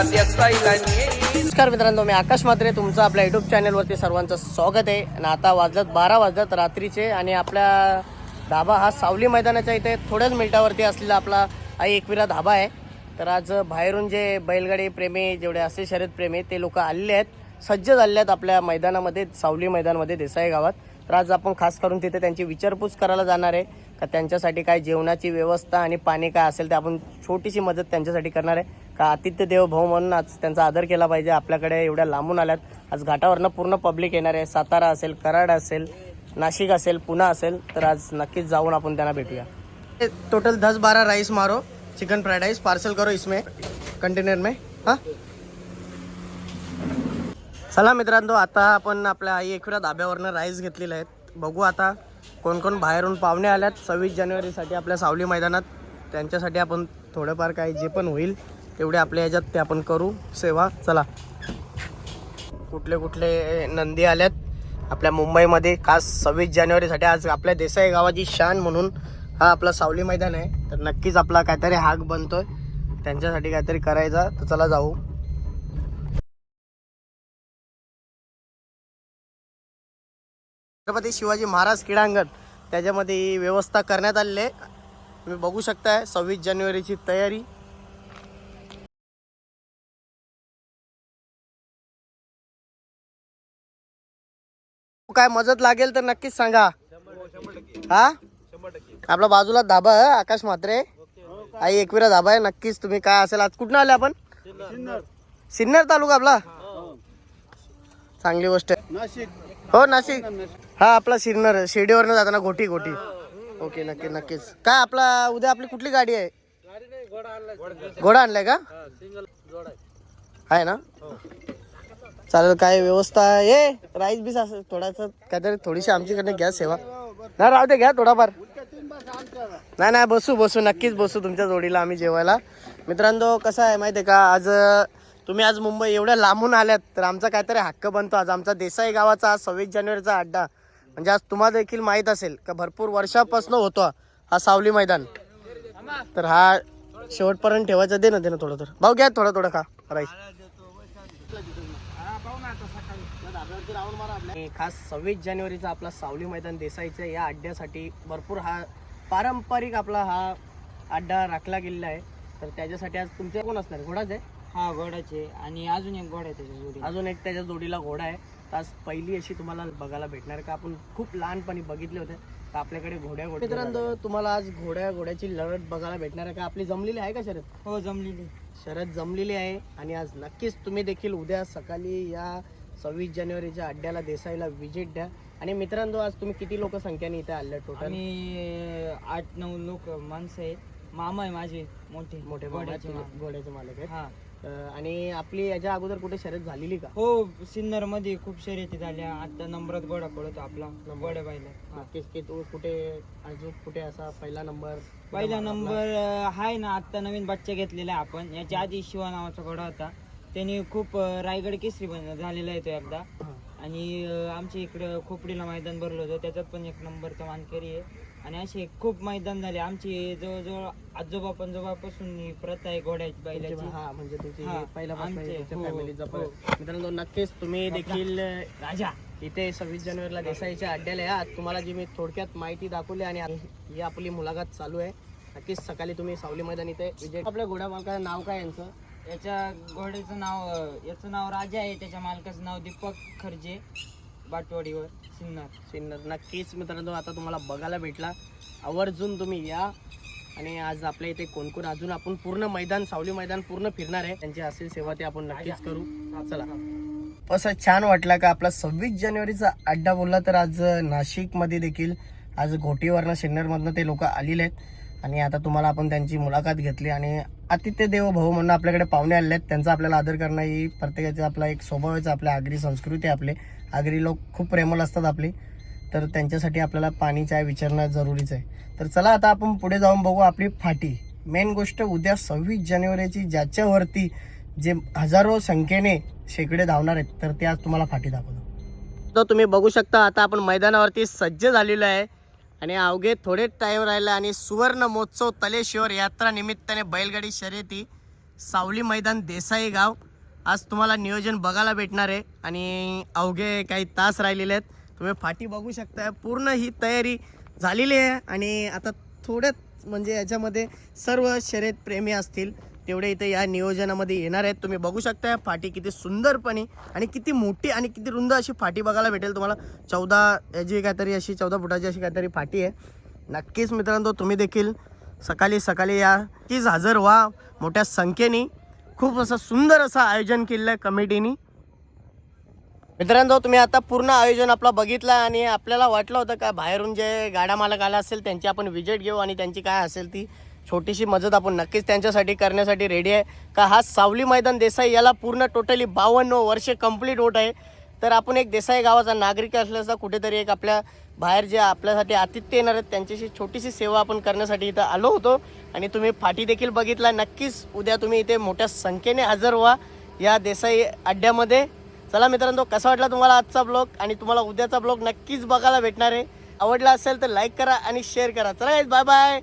नमस्कार मित्रांनो मी आकाश मात्रे तुमचं आपल्या युट्यूब चॅनलवरती सर्वांचं स्वागत आहे. आणि आता वाजत बारा वाजत रात्रीचे आणि आपल्या धाबा हा सावली मैदानाच्या इथे थोड्याच मिनिटावरती असलेला आपला आई एकविरा धाबा आहे. तर आज बाहेरून जे बैलगाडी प्रेमी जेवढे असे शर्यत प्रेमी ते लोक आलेले आहेत. सज्ज झालेले आहेत आपल्या मैदानामध्ये सावली मैदानामध्ये देसाई गावात. तर आज आपण खास करून तिथे त्यांची विचारपूस करायला जाणार आहे. का त्यांच्यासाठी काय जेवणाची व्यवस्था आणि पाणी काय असेल ते आपण छोटीशी मदत त्यांच्यासाठी करणार आहे. का आतिथ्य देव भाऊ म्हणून आज त्यांचा आदर केला पाहिजे. आपल्याकडे एवढ्या लांबून आल्यात. आज घाटावरनं पूर्ण पब्लिक येणार आहे. सातारा असेल कराड असेल नाशिक असेल पुणा असेल तर आज नक्कीच जाऊन आपण त्यांना भेटूया. टोटल दस बारा राईस मारो. चिकन फ्राइड राईस पार्सल करो इसमें. कंटेनर में. हां? चला मित्रांनो आता आपण आपल्या आई एकविरा धाब्यावरनं राईस घेतलेले आहेत. बघू आता कोण कोण बाहेरून पाहुणे आल्यात. सव्वीस जानेवारीसाठी आपल्या सावली मैदानात. त्यांच्यासाठी आपण थोडंफार काही जे पण होईल तेवढे आपल्या ह्याच्यात ते आपण करू. सेवा चला. कुठले कुठले नंदी आल्यात. आपल्या मुंबईमध्ये खास सव्वीस जानेवारीसाठी आज आपल्या देसाई गावाची शान म्हणून हा आपला सावली मैदान आहे. तर नक्कीच आपला काहीतरी हाक बनतोय. त्यांच्यासाठी काहीतरी करायचा. तर चला जाऊ. छत्रपती शिवाजी महाराज क्रीडांगण. त्याच्यामध्ये व्यवस्था करण्यात आलेली आहे. तुम्ही बघू शकताय सव्वीस जानेवारीची तयारी. काय मदत लागेल तर नक्कीच सांगा. हा? आपला बाजूला धाबा आहे आकाश म्हात्रे. आई एकविरा धाबा आहे नक्कीच तुम्ही काय असेल आज कुठनं आले आपण? सिन्नर तालुका आपला. चांगली गोष्ट आहे. हो नाशिक. हा आपला सिन्नर शिर्डीवरनं जाताना गोटी गोटी ओके नक्की नक्कीच. काय आपला उद्या आपली कुठली गाडी आहे? घोडा आणलाय का? आहे ना? चालेल काय व्यवस्था आहे? राईस बीस असं थोडासा काहीतरी थोडीशी आमच्याकडे घ्या सेवा. नाही राहू दे घ्या थोडाफार. नाही नाही बसू बसू नक्कीच बसू तुमच्या जोडीला आम्ही जेवायला. मित्रांनो कसं आहे माहिती आहे का आज तुम्ही आज मुंबई एवढ्या लांबून आल्यात तर आमचा काहीतरी हक्क बनतो. आज आमचा देसाई गावाचा आज सव्वीस जानेवारीचा अड्डा. म्हणजे आज तुम्हाला देखील माहीत असेल का भरपूर वर्षापासून होतो हा सावली मैदान. तर हा शेवटपर्यंत ठेवायचा दे ना दे ना थोडं तर. भाऊ घ्या थोडं थोडं खा राईस. आणि खास सव्वीस जानेवारीचा आपला सावली मैदान देसाईच्या या अड्ड्यासाठी भरपूर हा पारंपरिक आपला हा अड्डा राखला गेलेला आहे. तर त्याच्यासाठी आज तुमच्या कोण असणार? घोडाच आहे? हा घोड्याचे आणि अजून एक घोडा आहे त्याच्या जोडी अजून एक त्याच्या जोडीला घोडा आहे. तर आज पहिली अशी तुम्हाला बघायला भेटणार का? आपण खूप लहानपणी बघितले होते. तर आपल्याकडे घोड्या घोड्या मित्रांनो तुम्हाला आज घोड्या घोड्याची लढत बघायला भेटणार आहे का? आपली जमलेली आहे का शरद? हो जमलेली शरद जमलेली आहे आणि आज नक्कीच तुम्ही देखील उद्या सकाळी या सव्वीस जानेवारीच्या अड्ड्याला देसाईला विजिट द्या. आणि मित्रांनो आज तुम्ही किती लोक संख्येने इथे आले टोटल आम्ही आठ नऊ लोक माणसं आहेत. मामा आहे माझे मोठे. मोठे घोड्याचे मालक आहेत. हा. आणि आपली याच्या अगोदर कुठे शर्यत झालेली का? हो सिन्नरमध्ये खूप शर्यती झाल्या. आता नंबरात घोडा पडतो आपला. नक्कीच की तू कुठे अजून कुठे असा पहिला नंबर? पहिला नंबर आहे ना आता नवीन बच्चा घेतलेला आपण. याच्या आधी शिवा नावाचा घोडा होता. त्यांनी खूप रायगड केसरी बन झालेला आहे तो एकदा. आणि आमच्या इकडं खोपडीला मैदान भरलं होतं. त्याच्यात पण एक नंबरचा मानकरी आहे. आणि असे खूप मैदान झाले. आमची जवळजवळ आजोबा पंजोबापासून ही प्रथा आहे घोड्याची बैलाची. हा म्हणजे तुमची हा, पहिल्यापासून आमचे, तुमच्या हो, फॅमिलीचा हो. मित्रांनो नक्कीच तुम्ही देखील राजा. इथे सव्वीस जानेवारीला देसाईच्या अड्ड्याला या. आज तुम्हाला जी मी थोडक्यात माहिती दाखवली आणि ही आपली मुलाखत चालू आहे. नक्कीच सकाळी तुम्ही सावली मैदान इथे विजय आपल्या घोड्या मालकाचं नाव काय यांचं? याच्या घोड्याचं नाव अं, याचं नाव राजा आहे. त्याच्या मालकाचं नाव दीपक खर्जे. बाटवाडीवर सिन्नर. सिन्नर. नक्कीच मित्रांनो आता तुम्हाला बघायला भेटला. आवर्जून तुम्ही या. आणि आज आपल्या इथे कोण कोण अजून आपण पूर्ण मैदान सावली मैदान पूर्ण फिरणार आहे. त्यांची असेल सेवा ते आपण नक्कीच करू. चला. असं छान वाटलं का आपला सव्वीस जानेवारीचा अड्डा बोलला तर आज नाशिकमध्ये देखील आज घोटीवरनं सिन्नरमधनं ते लोक आलेले आहेत. आणि आता तुम्हाला आपण त्यांची मुलाखत घेतली. आणि आतिथ्य देव भाऊ म्हणून आपल्याकडे पाहुणे आलेले आहेत. त्यांचा आपल्याला आदर करणं ही प्रत्येकाचा आपला एक स्वभाव आहे आपल्या आगरी संस्कृती आपले. आगरी लोक खूप प्रेमळ असतात आपले. तर त्यांच्यासाठी आपल्याला पाणी चाय विचारणं जरुरीच आहे. तर चला आता आपण पुढे जाऊन बघू आपली फाटी. मेन गोष्ट उद्या सव्वीस जानेवारीची ज्याच्यावरती जे हजारो संख्येने शेकडे धावणार आहेत तर ते आज तुम्हाला फाटी दाखवतो. तर तुम्ही बघू शकता आता आपण मैदानावरती सज्ज झालेलो आहे. आणि अवघे थोडे टाईम राहिले आणि सुवर्ण महोत्सव तलेश्वर यात्रा निमित्ताने बैलगाडी शर्यती सावली मैदान देसाई गाव. आज तुम्हाला नियोजन बघायला भेटणार आहे आणि अवघे काही तास राहिलेले आहेत. तुम्ही फाटी बघू शकता पूर्ण ही तयारी झालेली आहे आणि आता थोड्यात म्हणजे याच्यामध्ये सर्व शर्यत प्रेमी असतील. तेवढे इथे या नियोजनामध्ये येणार आहेत. तुम्ही बघू शकता फाटी किती सुंदरपणे आणि किती मोठी आणि किती रुंद अशी फाटी बघायला भेटेल तुम्हाला. चौदा याची काहीतरी अशी चौदा फुटाची अशी काहीतरी फाटी आहे. नक्कीच मित्रांनो तुम्ही देखील सकाळी सकाळी या. तीच हजर व्हा मोठ्या संख्येने. खूप असं सुंदर असं आयोजन केलेलं आहे कमिटीनी. मित्रांनो तुम्ही आता पूर्ण आयोजन आपलं बघितलं आणि आपल्याला वाटलं होतं का बाहेरून जे गाडा मालक आला असेल त्यांची आपण विजिट घेऊ आणि त्यांची काय असेल ती छोटीशी मदत आपण नक्कीच त्यांच्यासाठी करण्यासाठी रेडी आहे. का हा सावली मैदान देसाई याला पूर्ण टोटली बावन्न वर्ष कंप्लीट होत आहे. तर आपण एक देसाई गावाचा नागरिक असल्याचा कुठेतरी एक आपल्या बाहेर जे आपल्यासाठी आतिथ्य येणार आहेत त्यांच्याशी छोटीशी सेवा आपण करण्यासाठी इथं आलो होतो. आणि तुम्ही फाटी देखील बघितला. नक्कीच उद्या तुम्ही इथे मोठ्या संख्येने हजर व्हा या देसाई अड्ड्यामध्ये. चला मित्रांनो कसा वाटला तुम्हाला आजचा ब्लॉग आणि तुम्हाला उद्याचा ब्लॉग नक्कीच बघायला भेटणार आहे. आवडला असेल तर लाईक करा आणि शेअर करा. चला बाय बाय